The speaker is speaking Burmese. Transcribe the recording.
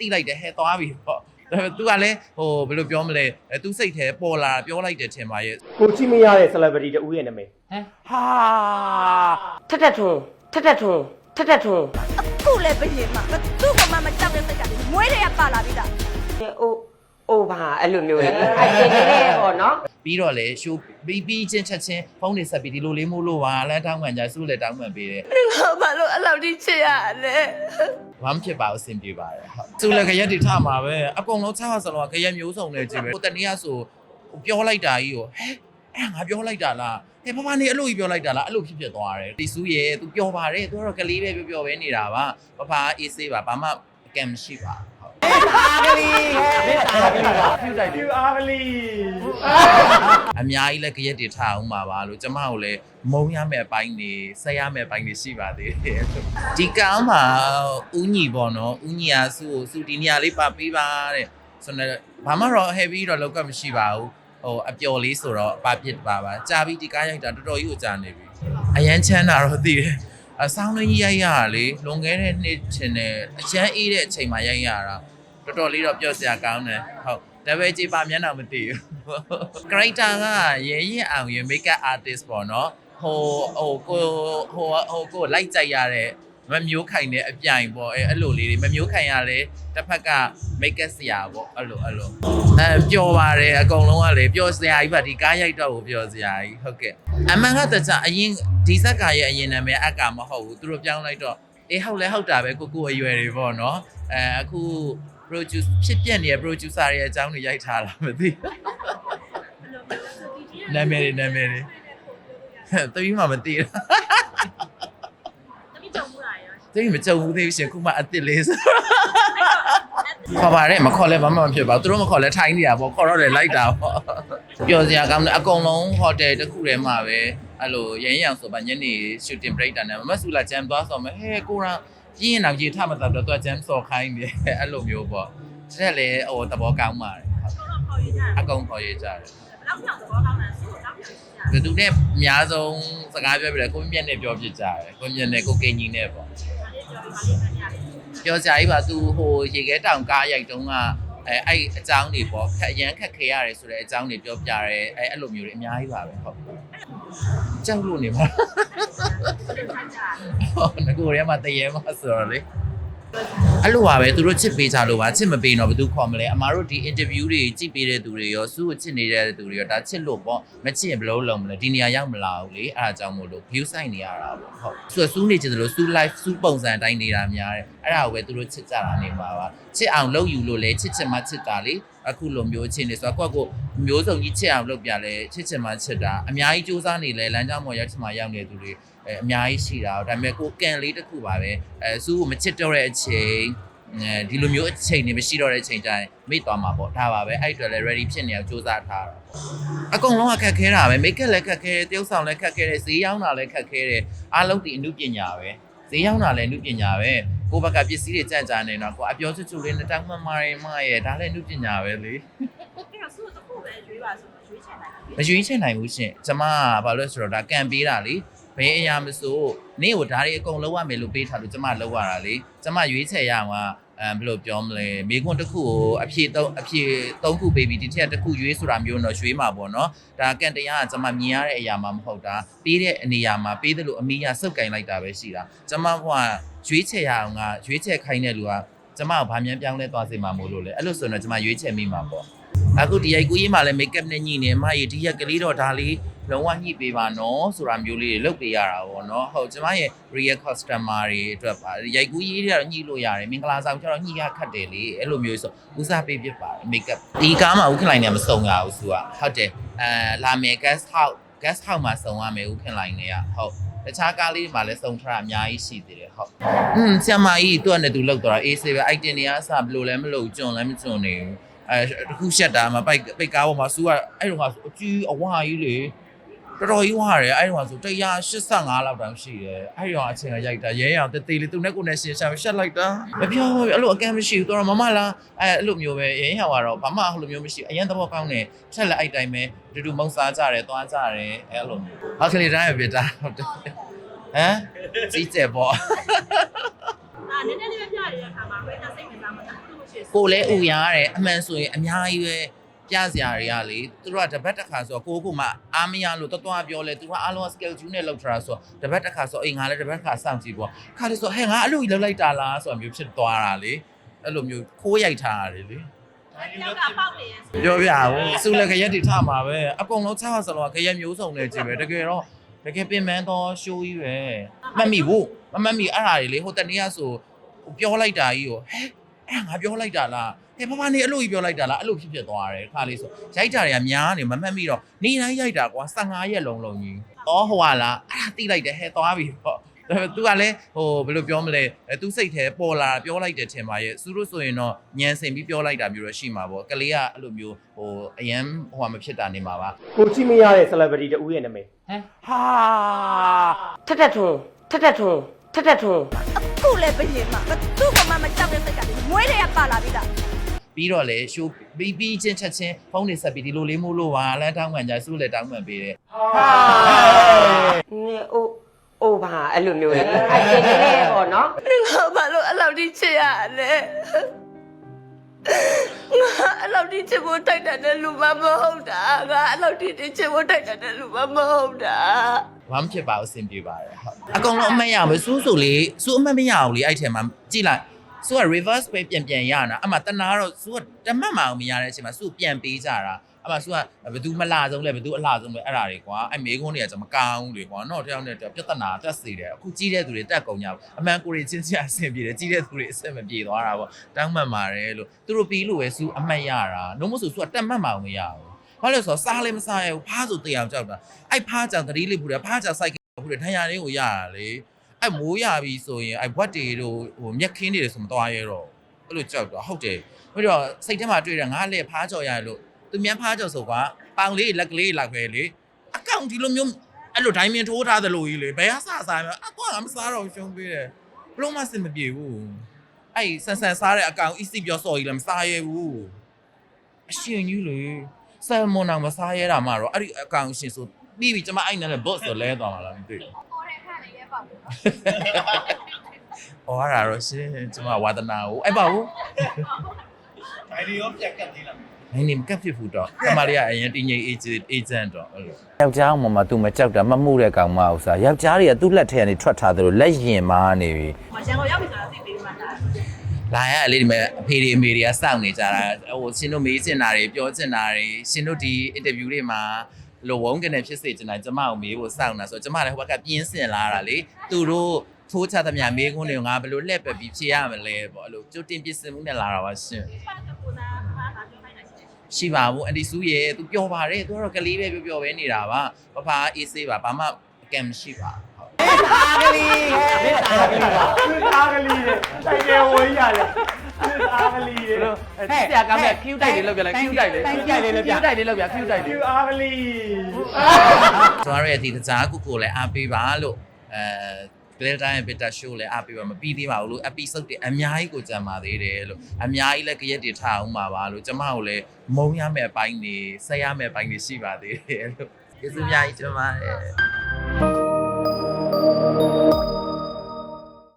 တိလိုက်တယ်ဟဲသွားပြီပေါ့ဒါပေမဲ့ तू ကလည်းဟိုဘယ်လိုပြောမလဲအဲ तू စိတ်ထဲပေါ်လာပြောလိုက်တယ်ထင်ပါရဲ့ကိုကြည့်မရတဲ့ celebrity တူရဲ့နာမည်ဟာထက်ထက်ထွန်းထက်ထက်ထွန်းထက်ထက်ထွန်းအခုလည်းဘယင်မှာဘသူ့ကမှမကြောက်တဲ့စိတ်ကလေးမွေးတွေကပါလာပြီလားအိုး အိုးပါအဲ့လိုမျိုးလေအဲ့ဒီလေးပေါ့နော်ပြီးတော့လေရှိုးပြီးပြီးချင်းချက်ချင်းဖုန်းနေဆက်ပြီးဒီလိုလေးမို့လို့ပါလမ်းတောင်းမှန်ကြစုလည်းတောင်းမှန်ပေးတယ်ဘာလို့အဲ့လောက်ကြီးချစ်ရလဲဘာမှဖြစ်ပါဘူးအဆင်ပြေပါတယ်ဟုတ်သူလည်းခရက်တိထမှာပဲအကုန်လုံး6ဟာစလုံးကခရက်မျိုးစုံနေကြည့်ပဲဟိုတနေ့ကဆိုပြောလိုက်တာကြီးကိုဟဲအဲ့ငါပြောလိုက်တာလားဟဲဘာမနေအဲ့လိုကြီးပြောလိုက်တာလားအဲ့လိုဖြစ်ဖြစ်သွားတယ်တီဆူရဲ့ तू ပြောပါတယ် तू ကတော့ကလေးပဲပြောပြောပဲနေတာပါဘာဘာအေးဆေးပါဘာမှအကံမရှိပါဟုတ် အားကလေးဟဲ့အားကလေးပါဖြူတိုက်တယ်အားကလေးအများကြီးလည်းကြရက်တွေထားအောင်ပါပါလို့ကျမတို့လည်းမုံရမယ့်အပိုင်းနေဆက်ရမယ့်အပိုင်းနေရှိပါသေးတယ်ဒီကောင်းမှာဦးညီပေါ့နော်ဦးညီအားစုကိုစုဒီနေရာလေးပါပေးပါတဲ့ဆိုတော့ဘာမှတော့ heavy တော့လောက်ကမရှိပါဘူးဟိုအပျော်လေးဆိုတော့အပါပြစ်ပါပါကြာပြီးဒီကားရိုက်တာတော်တော်ကြီးကိုကြာနေပြီအရန်ချမ်းတာတော့သိတယ် အဆောင်လေးကြီးရိုက်ရတာလေလွန်ခဲ့တဲ့နှစ်ချင်တယ်အချမ်းအေးတဲ့အချိန်မှာရိုက်ရတာတော်တော်လေးတော့ပျော်စရာကောင်းတယ်ဟုတ်ဒါပေမဲ့ကြည်ပါမျက်နှာမသိဘူး character ကရဲရင်အောင်ရ makeup artist ပေါ့နော်ဟိုဟိုကိုဟိုဟိုကိုလိုက်ကြိုက်ရတဲ့ မမျိုးခိုင်တဲ့အပြိုင်ပေါ့အဲအဲ့လိုလေးတွေမမျိုးခိုင်ရလဲတစ်ဖက်က makeup ဆရာပေါ့အဲ့လိုအဲ့လိုအဲပျော်ပါတယ်အကုန်လုံးကလေပျော်စရာကြီးပါဒီကားရိုက်တော့ကိုပျော်စရာကြီးဟုတ်ကဲ့အမှန်ကတခြားအရင်ဒီဇက်ကရဲ့အရင်နာမည်အကမဟုတ်ဘူးသူတို့ပြောင်းလိုက်တော့အေးဟုတ်လဲဟုတ်တာပဲကိုကိုအရွယ်တွေပေါ့နော်အဲအခု produce ဖြစ်ပြနေတဲ့ producer ရဲ့အကြောင်းတွေရိုက်ထားလားမသိဘူးနာမည်တွေနာမည်တွေတမီးမှမသိဘူးတ မီးမကြုံဘူးသေးဘူးရှင်ခုမှအစ်စ်လေးဆိုခေါ်ပါရဲမခေါ်လဲဘာမှမဖြစ်ပါဘူးသူတို့မခေါ်လဲထိုင်းနေတာပေါ့ခေါ်တော့တယ်လိုက်တာပေါ့ပျော်စရာကောင်းတယ်အကုန်လုံးဟိုတယ်တစ်ခုထဲမှာပဲအဲ့လိုရရင်ရောင်ဆိုပါညနေ shooting break တာနဲ့မမဆူလာဂျမ်သွားဆိုမယ်ဟဲကိုရာပြင်းရင်တော့ရေထမတော့တော့ဂျမ်စော်ခိုင်းတယ်အဲ့လိုမျိုးပေါ့တဲ့လေဟိုသဘောကောင်းပါတယ်အကုန်ခေါ်ရကြတယ်ဘယ်သူနဲ့အများဆုံးစကားပြောပြတယ်ကိုမြင့်နဲ့ပြောပြကြတယ်ကိုမြင့်နဲ့ကိုကင်ကြီးနဲ့ပေါ့ ပြောကြကြီးပါသူဟိုရေခဲတောင်ကားရိုက်တုန်းကအဲအဲ့အကြောင်းတွေပေါ့ခက်ရမ်းခက်ခဲရတယ်ဆိုတဲ့အကြောင်းတွေပြောပြရဲအဲအဲ့လိုမျိုးတွေအများကြီးပါပဲဟုတ်ကြောက်လို့နေပါဟုတ်ငကိုရဲမှာတရေမှာဆိုတော့လေ အဲ့လိုပါပဲသူတို့ချစ်ပေးကြလို့ပါချစ်မပေးတော့ဘယ်သူခေါ်မလဲအမားတို့ဒီ interview တွေကြည့်ပေးတဲ့သူတွေရောစုကိုချစ်နေတဲ့သူတွေရောဒါချစ်လို့ပေါ့မချစ်ရင်ဘယ်လိုလုပ်မလဲဒီနေရာရောက်မလာဘူးလေအဲ့ဒါကြောင့်မို့လို့ view site နေရတာပေါ့ဟုတ်သူကစူးနေချင်တယ်လို့စူး live စူးပုံစံအတိုင်းနေတာများတယ်အဲ့ဒါကိုပဲသူတို့ချစ်ကြတာနေပါပါချစ်အောင်လုပ်ယူလို့လေချစ်ချင်မှချစ်တာလေအခုလိုမျိုးချင်းနေဆိုတော့ကိုယ့်ကိုမျိုးစုံကြီးချစ်အောင်လုပ်ပြလဲချစ်ချင်မှချစ်တာအများကြီးစူးစမ်းနေလဲလမ်းကြောင်းပေါ်ရောက်ချင်မှရောက်နေသူတွေ အဲအများကြီးရှိတာဒါပေမဲ့ကိုကန်လေးတစ်ခုပါပဲအဲစူးကိုမချစ်တော့တဲ့အချိန်အဲဒီလိုမျိုးအချိန်တွေမရှိတော့တဲ့အချိန်ကျရင်မိသွားမှာပေါ့ဒါပါပဲအဲ့အတွက်လည်း ready ဖြစ်နေအောင်စူးစမ်းထားတာပေါ့အကုန်လုံးကခက်ခဲတာပဲ make up လည်းခက်ခဲတယ်တယောက်ဆောင်လည်းခက်ခဲတယ်ဈေးရောက်တာလည်းခက်ခဲတယ်အားလုံးဒီအမှုပညာပဲဈေးရောက်တာလည်းအမှုပညာပဲကိုယ့်ဘက်ကပစ္စည်းတွေကြံ့ကြာနေတော့ကိုယ်အပြောချွတ်ချွတ်လေးနဲ့တောင်းမှမာရင်မရဲ့ဒါလည်းအမှုပညာပဲလေမရွေးချယ်နိုင်ဘူးရှင်ကျမကဘာလို့လဲဆိုတော့ဒါကံပေးတာလေ ဘယ်အရာမဆိုနေ့ကိုဒါတွေအကုန်လုံးရမယ်လို့ပေးထားလို့ကျမလောက်ရတာလေကျမရွေးချယ်ရအောင်ကအဲဘယ်လိုပြောမလဲမိကွန်းတစ်ခုကိုအဖြေသုံးအဖြေသုံးခုပေးပြီးဒီထက်တစ်ခုရွေးဆိုတာမျိုးတော့ရွေးမှာပေါ့နော်ဒါကံတရားကကျမမြင်ရတဲ့အရာမှမဟုတ်တာပေးတဲ့အနေရာမှာပေးတယ်လို့အမိရစုပ်ကင်လိုက်တာပဲရှိတာကျမဘကရွေးချယ်ရအောင်ကရွေးချယ်ခိုင်းတဲ့လူကကျမကိုဗာမြန်ပြောင်းလဲသွားစေမှာမို့လို့လေအဲ့လိုဆိုတော့ကျမရွေးချယ်မိမှာပေါ့အခုဒီရိုက်ကူးရေးမှာလည်း make up နဲ့ညှိနေမှရေဒီရက်ကလေးတော့ဒါလေး လုံးဝညှိပေးပါနော်ဆိုတာမျိုးလေးတွေလုပ်ပေးရတာပေါ့နော်ဟုတ်ကျမရဲ့ real customer တွေအတွက်ပါရိုက်ကူးရေးတွေကတော့ညှိလို့ရတယ်မင်္ဂလာဆောင်ကျတော့ညှိရခတ်တယ်လေအဲ့လိုမျိုးဆိုဦးစားပေးဖြစ်ပါတယ် make up ဒီကားမှာဦးခင်လိုက်နေမစုံရဘူးသူကဟုတ်တယ်အဲလာမယ် guest house guest house မှာစုံရမယ်ဦးခင်လိုက်နေရဟုတ်တခြားကားလေးတွေမှာလည်းစုံထတာအများကြီးရှိသေးတယ်ဟုတ်อืมဆ iam မကြီးသူကလည်းသူလောက်တော့အေးဆေးပဲ item တွေကအစဘယ်လိုလဲမလို့ကျွန်းလည်းမကျွန်းနေဘူးအဲတစ်ခုရှက်တာမှာပိုက်ပိတ်ကားပေါ်မှာစူကအဲ့တော့ကအကြီးအဝါကြီးလေ တော်တော်ကြီးဝါတယ်အဲ့ဒီမှာဆို185လောက်တောင်ရှိတယ်အဲ့ဒီတော့အချိန်ကရိုက်တာရဲရအောင်တေးသေးလေးသူနဲ့ကိုယ်နဲ့ရှင်ရှာရှက်လိုက်တာမပြောဘူးအဲ့လိုအကန့်မရှိဘူးတော်တော်မမလားအဲ့အဲ့လိုမျိုးပဲရဲရအောင်ကတော့ဘာမှအဲ့လိုမျိုးမရှိအရင်သဘောကောင်းတယ်ဖြတ်လိုက်အဲ့တိုင်းပဲတူတူမုံစားကြတယ်သွားကြတယ်အဲ့လိုမျိုးဟာကလေးတိုင်းပဲတာဟုတ်တယ်ဟမ်ကြီးကျယ်ပေါ့အာနည်းနည်းလေးပဲပြရတဲ့အခါမှာဝိညာဉ်စိတ်ဝင်စားမှတာကိုလည်းဥရရတယ်အမှန်ဆိုရင်အများကြီးပဲ ပြစရာတွေကလေသူတို့ကတပတ်တစ်ခါဆိုတော့ကိုကိုမှအားမရလို့တော်တော်ပြောလဲသူကအားလုံး skill ကျူးနဲ့လောက်ထတာဆိုတော့တပတ်တစ်ခါဆိုအိမ်ငါလည်းတပတ်တစ်ခါစောင့်ကြည့်ပေါ့ခါလေဆိုဟဲ့ငါအဲ့လိုကြီးလောက်လိုက်တာလားဆိုတာမျိုးဖြစ်သွားတာလေအဲ့လိုမျိုးခိုးရိုက်ထားရတယ်လေယောက်ကပေါက်နေရဲ့ပြောပြဘူးစုလည်းခရက်တွေထမှာပဲအကုန်လုံး6ဆလောခရက်မျိုးစုံနေကြည့်ပဲတကယ်တော့တကယ်ပင်ပန်းတော့ရှိုးကြီးပဲမတ်မိဘူးမမတ်မိအဲ့ဓာတွေလေဟိုတနေ့ကဆိုပြောလိုက်တာကြီးကိုဟဲ အဲ့ငါပြောလိုက်တာလားဟဲ့မမနေအဲ့လိုကြီးပြောလိုက်တာလားအဲ့လိုဖြစ်ဖြစ်သွားတယ်ခါလေးဆိုရိုက်တာတွေကများနေမမှတ်မိတော့နေတိုင်းရိုက်တာကွာ15ရက်လုံးလုံးကြီးတော့ဟိုဟာလားအဲ့ဒါတိလိုက်တယ်ဟဲ့သွားပြီပေါ့ဒါပေမဲ့ तू ကလည်းဟိုဘယ်လိုပြောမလဲအဲ तू စိတ်ထဲပေါ်လာပြောလိုက်တယ်ထင်ပါရဲ့သူတို့ဆိုရင်တော့ညံစင်ပြီးပြောလိုက်တာမျိုးတော့ရှိမှာပေါ့ကလေးကအဲ့လိုမျိုးဟိုအရန်ဟိုဟာမဖြစ်တာနေမှာပါကိုကြည့်မရတဲ့ celebrity တူရဲ့နာမည်ဟမ်ဟာထက်ထက်ထွန်းထက်ထက်ထွန်းထက်ထက်ထွန်းအခုလည်းဘယင်မှာဘသူ့ကမှမကြောက်တဲ့စိတ်ကမွေးတဲ့ ပါလာပြီလားပြီးတော့လေရှိုးပြီးပြီးချင်းချက်ချင်းဖုန်းနေဆက်ပြီးဒီလိုလေးမို့လို့ပါလမ်းတောင်းမှန်ကြစုလည်းတောင်းမှန်ပေးတယ်ဟာနေအိုအိုပါအဲ့လိုမျိုးလေအဲ့ရှင်နေလေပေါ့နော်ငါဘာလို့အဲ့လောက်ထိချစ်ရလဲငါအဲ့လောက်ထိချစ်ဖို့တိုက်တဲ့လူမမဟုတ်တာငါအဲ့လောက်ထိချစ်ဖို့တိုက်တဲ့လူမမဟုတ်တာဘာမှဖြစ်ပါဘူးအဆင်ပြေပါတယ်ဟုတ်အကုန်လုံးအမှတ်ရမယ်စူးဆိုလေစူးအမှတ်မရအောင်လေအဲ့ထဲမှာကြည့်လိုက် စူးက reverse ပဲပြန်ပြန်ရတာအမှတနာတော့စူးကတမတ်မအောင်မရတဲ့အချိန်မှာစူးပြန်ပေးကြတာအမှစူးကဘယ်သူမလာဆုံးလဲဘယ်သူအလှဆုံးလဲအဲ့ဒါတွေကွာအဲ့မေကုန်းတွေကကျွန်မကောင်းဘူးလေကွာတော့တယောက်နဲ့တယောက်ပြဿနာတက်စေတယ်အခုကြီးတဲ့သူတွေတက်ကုန်ကြဘူးအမှန်ကိုယ်တွေချင်းချင်းအဆင်ပြေတယ်ကြီးတဲ့သူတွေအဆင်မပြေသွားတာပေါ့တောင်းမှန်ပါတယ်လို့သူတို့ပြီးလို့ပဲစူးအမှတ်ရတာနှုံးမဆိုစူးကတက်မှတ်မအောင်မရဘူးဘာလို့လဲဆိုတော့စားလည်းမစားရဘူးဖားဆိုတရားကြောက်တာအဲ့ဖားကြောင့်တတိလေးပူတယ်ဖားကြောင့်စိုက်ခုလေထညာလေးကိုရတာလေ အဲ့မိုးရပြီဆိုရင်အဲ့ဘွက်တွေတို့ဟိုမျက်ခင်းတွေဆိုမသွားရဲတော့အဲ့လိုကြောက်တော့ဟုတ်တယ်ပြီးတော့စိတ်ထဲမှာတွေ့တယ်ငါလည်းဖားကြော်ရတယ်လို့သူမြန်ဖားကြော်ဆိုကွာပေါင်လေးလက်ကလေးလောက်ပဲလေအကောင့်ဒီလိုမျိုးအဲ့လိုဒိုင်းမင်ထိုးထားသလိုကြီးလေဘယ်ဟာစစားမလဲအကွာမစားတော့ရှုံးပေးတယ်ဘလုံးမစင်မပြေဘူးအဲ့ဆန်ဆန်စားတဲ့အကောင် easy ပြောစော်ကြီးလည်းမစားရဲဘူးအရှင်ကြီးလေဆယ်မွန်အောင်မစားရဲတာမှတော့အဲ့ဒီအကောင်ရှင်ဆိုပြီးပြီကျမအဲ့နဲ့လည်း boss ဆိုလဲသွားမှာလားမသိဘူး ပေါ်တဲ့ခန့်လေးရဲ့ပေါ့။ဟောရတာတော့ရှင်ကျမဝါသနာကိုအဲ့ပါဘူးဒိုင်ဒီရောပြက်ကတ်သေးလား။နိုင်နေမကပ်ဖြစ်ဘူးတော့။ကျမလေးကအရင်တင်းငိမ့် agent agent တော့အဲ့လို။ယောက်ျားမှမသူမကြောက်တာမမှုတဲ့ကောင်မဥစား။ယောက်ျားတွေကသူ့လက်ထဲကနေထွက်ထားသလိုလက်ရင်မာနေပြီမရန်ကုန်ရောက်ပြီဆိုတော့သိပြီးမှလာ။လာရအလေးဒီမဲ့အဖေတွေအမေတွေကစောင့်နေကြတာဟိုရှင်တို့မေးချင်တာတွေပြောချင်တာတွေရှင်တို့ဒီ interview တွေမှာ လိုဝုန်းကနေဖြစ်စေချင်တာကျမကိုမေးဖို့စောင့်တာဆိုတော့ကျမလည်းဟိုဘက်ကပြင်းစင်လာတာလေ။သူတို့ထိုးချသမျှမေးခွန်းတွေကိုငါဘယ်လိုလှည့်ပက်ပြီးဖြေရမလဲပေါ့အဲ့လိုကြိုတင်ပြင်ဆင်မှုနဲ့လာတာပါရှင်။ပါကပူနာမှာပါပြောလိုက်တာရှိတယ်ရှိပါဘူးအန်တီစုရဲ့သူပျော်ပါတယ်သူကတော့ကလေးပဲပျော်ပျော်ပဲနေတာပါဘဖာအေးဆေးပါဘာမှအကံမရှိပါဟုတ်အားကလေးမေတ္တာကလေးပါအားကလေးတဲ့တိုင်တယ်ဝေးရတယ် အားကလေးတဲ့ဆရာကမဲ့ Q တိုက်လေးလောက်ပြလိုက် Q တိုက်လေး Q တိုက်လေးလောက်ပြ Q တိုက်လေးလောက်ပြ Q တိုက်လေးကျအားကလေးကျွန်တော်ရဲ့ဒီတကြားကုကိုလည်းအားပေးပါလို့အဲ Glitter and Bitter Show လည်းအားပေးပါမပြီးသေးပါဘူးလို့ episode တွေအများကြီးကိုကြံပါသေးတယ်လို့အများကြီးလည်းကြရက်တွေထားအောင်ပါပါလို့ကျမကိုလည်းမုံရမယ့်အပိုင်းတွေဆက်ရမယ့်အပိုင်းတွေရှိပါသေးတယ်လို့ကျေးဇူးအများကြီးကျမရဲ့